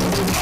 Thank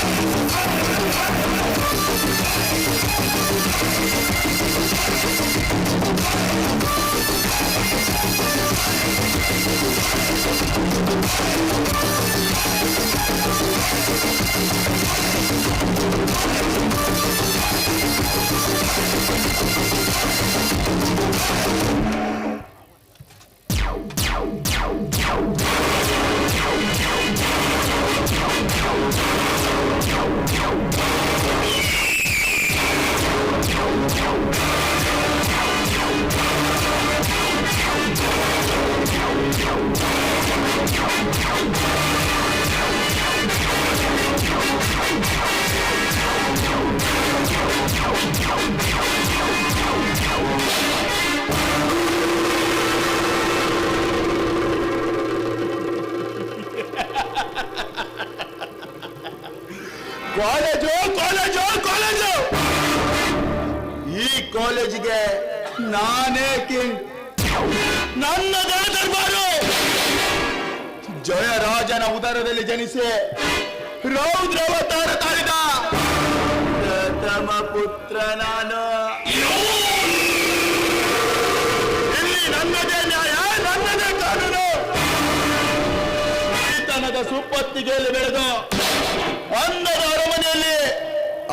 college college college. ಈ ಕಾಲೇಜಿಗೆ ನಾನೇ ಕಿಂಗ್. ನನ್ನ ದರ್ಬಾರು ಜಯರಾಜನ ಉದರದಲ್ಲಿ ಜನಿಸಿ ರೌದ್ರವತಾರ ತಾಳಿದ. ಪ್ರಥಮ ಪುತ್ರ ನಾನು. ಸುಪ್ಪತ್ತಿಗೆಯಲ್ಲಿ ಬೆಳೆದು ಅಂದದ ಅರಮನೆಯಲ್ಲಿ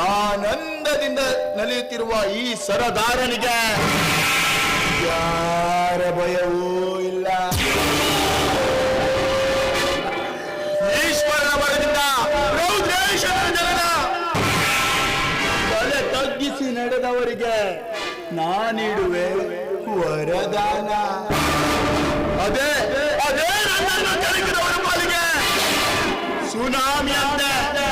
ಆನಂದದಿಂದ ನಲಿಯುತ್ತಿರುವ ಈ ಸರದಾರನಿಗೆ ಯಾರ ಭಯವೂ ಇಲ್ಲ. ಈಶ್ವರನ ಬರದಿಂದ ಜನನ ತಲೆ ತಗ್ಗಿಸಿ ನಡೆದವರಿಗೆ ನಾನಿಡುವೆ ವರದಾನ. ಅದೇ ಅದೇ ನನ್ನನ್ನು ਗੁਨਾਹ ਮਿਆਂਦਾ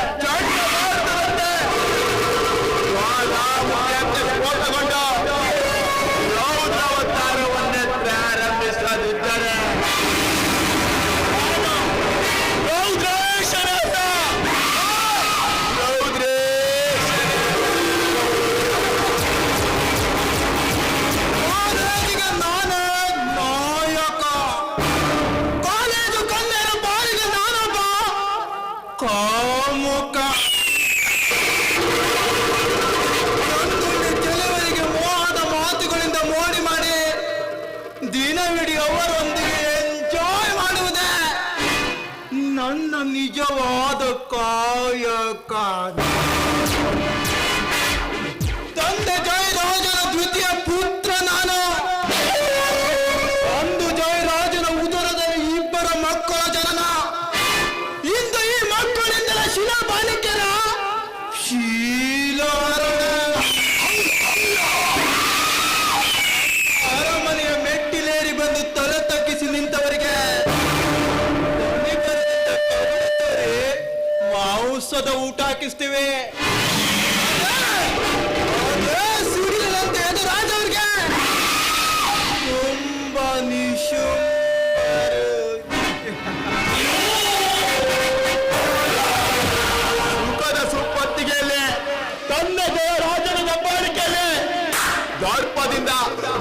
ದಿನವಿಡೀ ಅವರೊಂದಿಗೆ ಎಂಜಾಯ್ ಮಾಡುವುದೇ ನನ್ನ ನಿಜವಾದ ಕಾಯಕ ಮಾಂಸದ ಊಟ ಹಾಕಿಸ್ತೀವಿ. ತುಂಬಾ ನಿಶು. ಮುಖದ ಸುಪ್ಪತ್ತಿಗೆಯಲ್ಲಿ ತನ್ನ ರಾಜನ ದಬ್ಬಾಳಿಕೆಯಲ್ಲಿ ಗರ್ಭದಿಂದ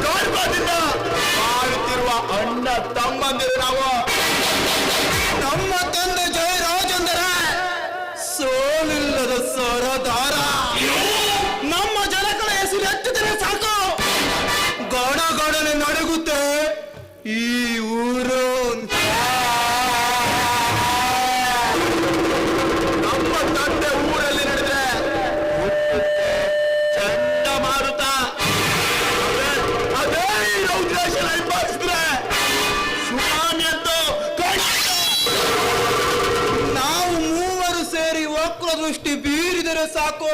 ಗರ್ಭದಿಂದ ಬಾಳುತ್ತಿರುವ ಅಣ್ಣ ತಮ್ಮಂದಿರು ನಾವು. ಈ ಊರು ನಮ್ಮ ತಂದೆ ಊರಲ್ಲಿ ನಡೆದ್ರೆ ಚಂಡಮಾರುತ. ಅದೇ- ಉದ್ದೇಶ ಹಿಂಬಾಲಿಸಿದ್ರೆ ಸುನಾಮಿ ಅಂತೂ ನಾವು ಮೂವರು ಸೇರಿ ವಕ್ರ ದೃಷ್ಟಿ ಬೀರಿದರೆ ಸಾಕು.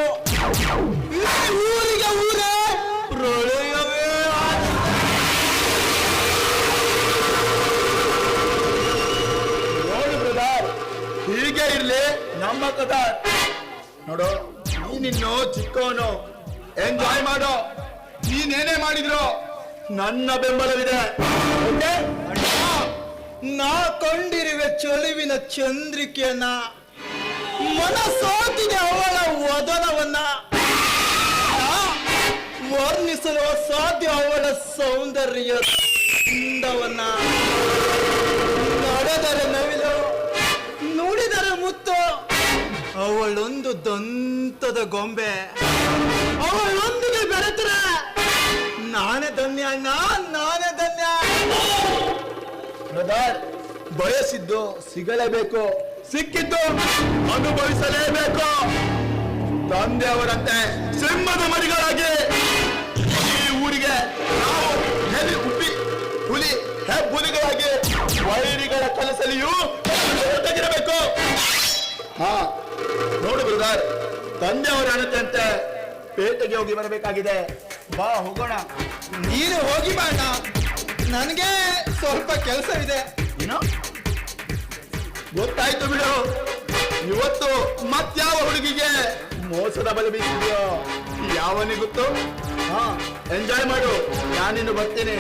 ಈ ಊರಿಗೆ ಕದ ನೋಡು ನೀನಿನ್ನು ಚಿಕ್ಕವನು. ಎಂಜಾಯ್ ಮಾಡೋ. ನೀನೇನೇ ಮಾಡಿದ್ರು ನನ್ನ ಬೆಂಬಲವಿದೆ? ನಾ ಕಂಡಿರುವೆ ಚಳುವಿನ ಚಂದ್ರಿಕೆಯನ್ನ ಮನಸ್ಸೋತಿದೆ ಅವಳ ವದನವನ್ನ. ವರ್ಣಿಸಲು ಸಾಧ್ಯ ಅವಳ ಸೌಂದರ್ಯ ಅಂದವನ್ನ ಅವಳೊಂದು ದಂತದ ಗೊಂಬೆ. ಅವಳೊಂದಿಗೆ ಬೆರೆತರ. ನಾನೇ ಧನ್ಯ ಅಣ್ಣ ನಾನೇ ಧನ್ಯ. ಬ್ರದರ್ ಬಯಸಿದ್ದು ಸಿಗಲೇಬೇಕು. ಸಿಕ್ಕಿದ್ದು ಅನುಭವಿಸಲೇಬೇಕು. ತಂದೆಯವರಂತೆ ಸಿಂಹದ ಮರಿಗಳಾಗಿ. ತಂದೆ ತಂದೆಯವರ ಅಣತೆಯಂತೆ ಪೇಟೆಗೆ ಹೋಗಿ ಬರಬೇಕಾಗಿದೆ. ಬಾ, ಹೋಗೋಣ. ನೀನು ಹೋಗಿ ಬಾಣ. ನನಗೆ ಸ್ವಲ್ಪ ಕೆಲಸವಿದೆ. ಏನೋ? ಗೊತ್ತಾಯ್ತು ಬಿಡು. ಇವತ್ತು ಮತ್ಯಾವ ಹುಡುಗಿಗೆ ಮೋಸದ ಬಲಿ ಬೀಸಿದ್ಯೋ? ಯಾವನಿಗೆ ಗೊತ್ತು? ಹಾ ಎಂಜಾಯ್ ಮಾಡು. ನಾನಿನ್ನು ಬರ್ತೀನಿ.